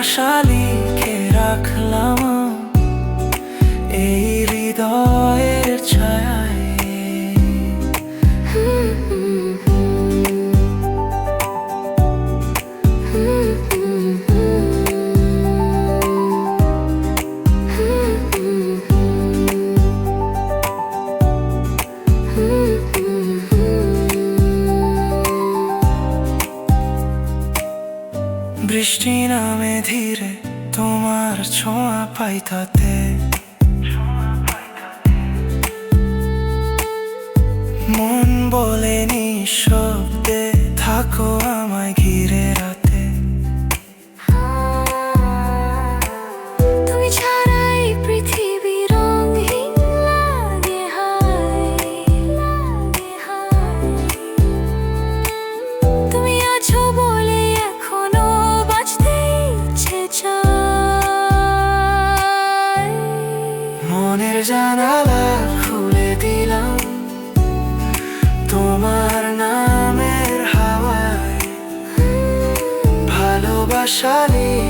ভালোবাসা লিখে রাখলাম। এই বৃষ্টি নামে ধীরে তোমার ছোঁয়া পাই তাতে। মন বলে নিঃশব্দে ভালোবাসা লিখে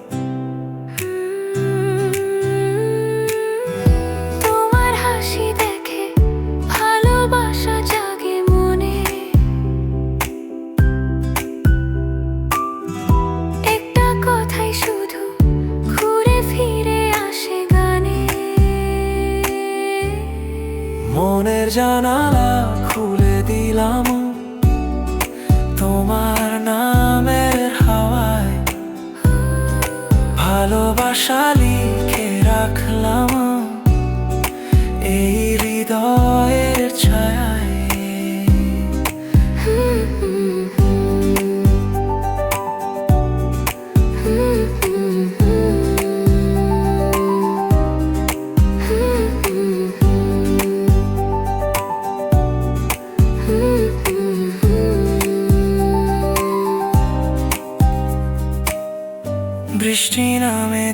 মনের জানালা খুলে দিলাম। তোমার নামের হাওয়ায় ভালোবাসা লিখে রাখলাম। এই হৃদয়ের ছায়ায় বৃষ্টি নামে